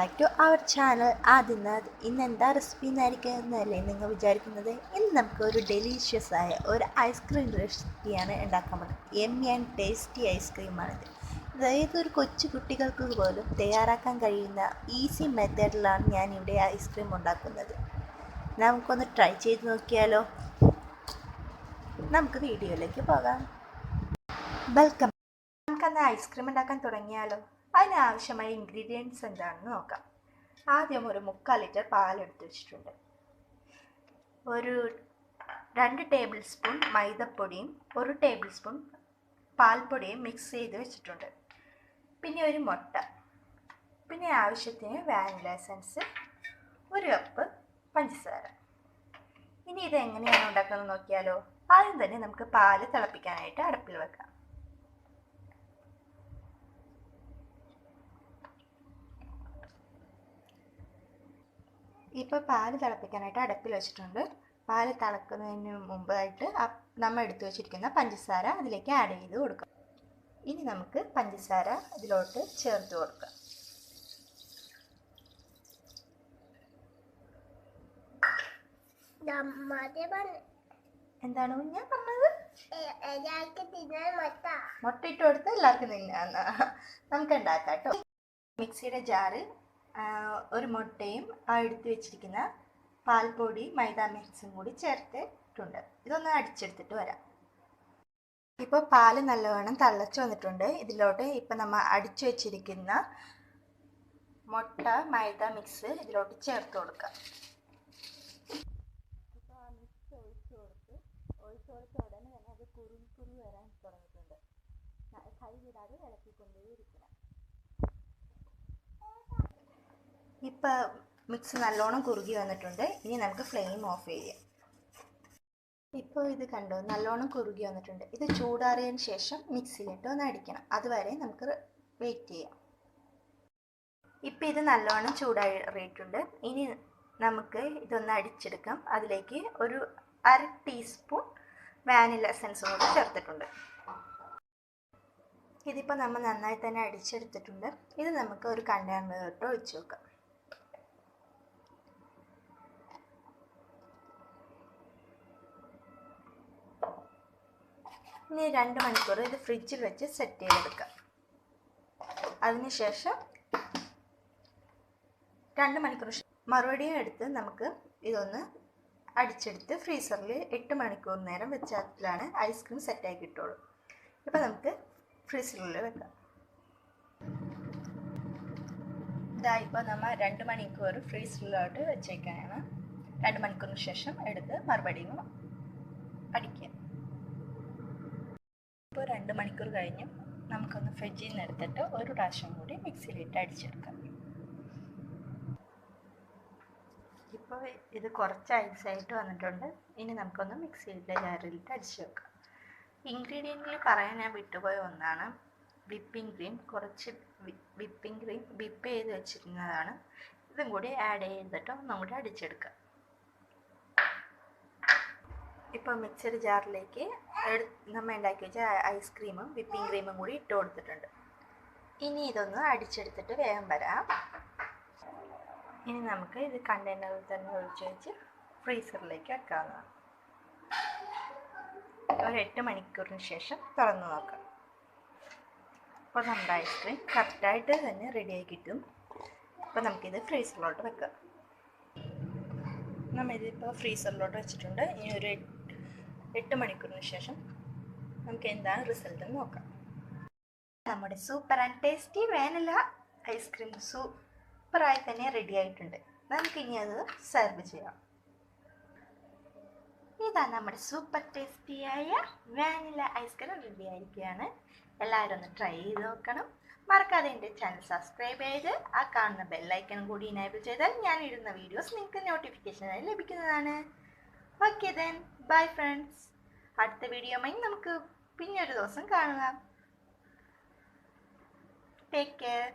Back to our channel Adinath ഇന്ന് എന്താ recipe എന്നായിരിക്കും എന്നല്ലേ നിങ്ങൾ വിചാരിക്കുന്നത്? ഇന്ന് നമുക്ക് ഒരു ഡെലീഷ്യസ് ആയ ഒരു ഐസ്ക്രീം റെസിപ്പിയാണ് ഉണ്ടാക്കാൻ പോകുന്നത്. എമ്മി ആൻഡ് ടേസ്റ്റി ഐസ്ക്രീമാണിത് ഇത്. ഒരു കൊച്ചു കുട്ടികൾക്ക് പോലും തയ്യാറാക്കാൻ കഴിയുന്ന ഈസി മെത്തേഡിലാണ് ഞാൻ ഇവിടെ ഐസ്ക്രീം ഉണ്ടാക്കുന്നത്. നമുക്കൊന്ന് ട്രൈ ചെയ്ത് നോക്കിയാലോ? നമുക്ക് വീഡിയോയിലേക്ക് പോകാം. വെൽക്കം നമുക്കന്ന് ഐസ്ക്രീം ഉണ്ടാക്കാൻ തുടങ്ങിയാലോ? അതിനാവശ്യമായ ഇൻഗ്രീഡിയൻസ് എന്താണെന്ന് നോക്കാം. ആദ്യം ഒരു മുക്കാൽ ലിറ്റർ പാലെടുത്ത് വെച്ചിട്ടുണ്ട്. ഒരു രണ്ട് ടേബിൾ സ്പൂൺ മൈദപ്പൊടിയും ഒരു ടേബിൾ സ്പൂൺ പാൽപ്പൊടിയും മിക്സ് ചെയ്ത് വെച്ചിട്ടുണ്ട്. പിന്നെ ഒരു മുട്ട. പിന്നെ ആവശ്യത്തിന് വാനില എസൻസ് ഒരു കപ്പ് പഞ്ചസാര. ഇനി ഇത് എങ്ങനെയാണ് ഉണ്ടാക്കുന്നത് നോക്കിയാലോ? ആദ്യം തന്നെ നമുക്ക് പാൽ തിളപ്പിക്കാനായിട്ട് അടുപ്പിൽ വെക്കാം. ഇപ്പോൾ പാൽ തിളപ്പിക്കാനായിട്ട് അടുപ്പിൽ വെച്ചിട്ടുണ്ട്. പാൽ തിളക്കുന്നതിന് മുമ്പായിട്ട് നമ്മൾ എടുത്തു വെച്ചിരിക്കുന്ന പഞ്ചസാര അതിലേക്ക് ആഡ് ചെയ്ത് കൊടുക്കാം. ഇനി നമുക്ക് പഞ്ചസാര ഇതിലോട്ട് ചേർത്ത് കൊടുക്കാം. എന്താണ് ഞാൻ പറഞ്ഞത്? മുട്ട ഇട്ട് കൊടുത്ത് എല്ലാവർക്കും തിന്നാന്ന് നമുക്ക് ഉണ്ടാക്കാം കേട്ടോ മിക്സിയുടെ ജാറ് ഒരു മുട്ടയും ആ എടുത്ത് വെച്ചിരിക്കുന്ന പാൽപ്പൊടി മൈദ മിക്സും കൂടി ചേർത്തിട്ടുണ്ട്. ഇതൊന്ന് അടിച്ചെടുത്തിട്ട് വരാം. ഇപ്പോൾ പാൽ നല്ലവണ്ണം തള്ളച്ചു വന്നിട്ടുണ്ട്. ഇതിലോട്ട് ഇപ്പം നമ്മൾ അടിച്ചു വെച്ചിരിക്കുന്ന മുട്ട മൈദ മിക്സ് ഇതിലോട്ട് ചേർത്ത് കൊടുക്കാം. മിക്സ് ഒഴിച്ചു കൊടുത്ത് ഒഴിച്ചു കൊടുത്ത ഉടനെ തന്നെ അത് കുറുകി കുറുകി വരാൻ തുടങ്ങിയിട്ടുണ്ട്. കൈ വിടാതെ ഇളക്കിക്കൊണ്ടേയിരിക്കണം. ഇപ്പം മിക്സ് നല്ലോണം കുറുകി വന്നിട്ടുണ്ട്. ഇനി നമുക്ക് ഫ്ലെയിം ഓഫ് ചെയ്യാം. ഇപ്പോൾ ഇത് കണ്ടോ? നല്ലോണം കുറുകി വന്നിട്ടുണ്ട്. ഇത് ചൂടാറിയതിന് ശേഷം മിക്സിയിലിട്ട് ഒന്ന് അടിക്കണം. അതുവരെ നമുക്ക് വെയിറ്റ് ചെയ്യാം. ഇപ്പം ഇത് നല്ലോണം ചൂടാറിയിട്ടുണ്ട്. ഇനി നമുക്ക് ഇതൊന്ന് അടിച്ചെടുക്കാം. അതിലേക്ക് ഒരു അര ടീസ്പൂൺ വാനില എസൻസ് കൂടി ചേർത്തിട്ടുണ്ട്. ഇതിപ്പോൾ നമ്മൾ നന്നായി തന്നെ അടിച്ചെടുത്തിട്ടുണ്ട്. ഇത് നമുക്ക് ഒരു കണ്ടെയ്നറിലോട്ട് ഒഴിച്ചു വെക്കാം. ഇനി രണ്ട് മണിക്കൂർ ഇത് ഫ്രിഡ്ജിൽ വെച്ച് സെറ്റ് ചെയ്തെടുക്കാം അതിനുശേഷം രണ്ട് മണിക്കൂർ മറുപടിയും എടുത്ത് നമുക്ക് ഇതൊന്ന് അടിച്ചെടുത്ത് ഫ്രീസറിൽ എട്ട് മണിക്കൂർ നേരം വെച്ചാലാണ് ഐസ്ക്രീം സെറ്റായി കിട്ടുള്ളൂ. ഇപ്പം നമുക്ക് ഫ്രീസറിൽ വെക്കാം. ഇതാ ഇപ്പോൾ നമ്മൾ രണ്ട് മണിക്കൂർ ഫ്രീസറിലോട്ട് വെച്ചേക്കാനാണ് രണ്ട് മണിക്കൂറിന് ശേഷം എടുത്ത് മറുപടിയും അടിക്കുക ഇപ്പോൾ രണ്ട് മണിക്കൂർ കഴിഞ്ഞ് നമുക്കൊന്ന് ഫ്രിഡ്ജിൽ നിന്ന് എടുത്തിട്ട് ഒരു പ്രാവശ്യം കൂടി മിക്സിയിലിട്ട് അടിച്ചെടുക്കാം. ഇപ്പോൾ ഇത് കുറച്ച് ഐസായിട്ട് വന്നിട്ടുണ്ട്. ഇനി നമുക്കൊന്ന് മിക്സിയിലെ ജാറിലിട്ട് അടിച്ച് വെക്കാം. ഇൻഗ്രീഡിയന്റിൽ പറയാൻ ഞാൻ വിട്ടുപോയ ഒന്നാണ് വിപ്പിംഗ് ക്രീം. കുറച്ച് വിപ്പിംഗ് ക്രീം വിപ്പ് ചെയ്ത് വെച്ചിരുന്നതാണ്. ഇതും കൂടി ആഡ് ചെയ്തിട്ട് ഒന്നും കൂടി അടിച്ചെടുക്കാം. ഇപ്പോൾ മിക്സർ ജാറിലേക്ക് നമ്മൾ ഉണ്ടാക്കി വെച്ച ഐസ്ക്രീമും വിപ്പിംഗ് ക്രീമും കൂടി ഇട്ട് കൊടുത്തിട്ടുണ്ട്. ഇനി ഇതൊന്ന് അടിച്ചെടുത്തിട്ട് വേഗം വരാം. ഇനി നമുക്ക് ഇത് കണ്ടെയ്നറിൽ തന്നെ ഒഴിച്ച് വെച്ച് ഫ്രീസറിലേക്ക് വെക്കാവുന്നതാണ്. ഒരു എട്ട് മണിക്കൂറിന് ശേഷം തുറന്നു നോക്കാം. അപ്പോൾ നമ്മുടെ ഐസ്ക്രീം കറക്റ്റായിട്ട് തന്നെ റെഡിയായി കിട്ടും. അപ്പോൾ നമുക്കിത് ഫ്രീസറിലോട്ട് വെക്കാം. നമ്മളിതിപ്പോൾ ഫ്രീസറിലോട്ട് വെച്ചിട്ടുണ്ട്. ഇനി ഒരു എട്ട് മണിക്കൂറിന് ശേഷം നമുക്ക് എന്താണ് റിസൾട്ട് എന്ന് നോക്കാം. നമ്മുടെ super and tasty vanilla ice cream സൂപ്പറായി തന്നെ റെഡി ആയിട്ടുണ്ട്. നമുക്കിനി അത് സെർവ് ചെയ്യാം. ഇതാ നമ്മുടെ സൂപ്പർ ടേസ്റ്റിയായ വാനില ഐസ്ക്രീം റെഡി ആയിരിക്കുകയാണ്. എല്ലാവരും ഒന്ന് ട്രൈ ചെയ്ത് നോക്കണം. മറക്കാതെ എന്റെ ചാനൽ സബ്സ്ക്രൈബ് ചെയ്ത് ആ കാണുന്ന ബെല്ലൈക്കൺ കൂടി ഇനേബിൾ ചെയ്താൽ ഞാൻ ഇടുന്ന വീഡിയോസ് നിങ്ങൾക്ക് നോട്ടിഫിക്കേഷനായി ലഭിക്കുന്നതാണ്. ഓക്കെ ദെൻ ബൈ ഫ്രണ്ട്സ് അടുത്ത വീഡിയോമായി നമുക്ക് പിന്നെ ഒരു ദിവസം കാണാം ടേക്ക് കെയർ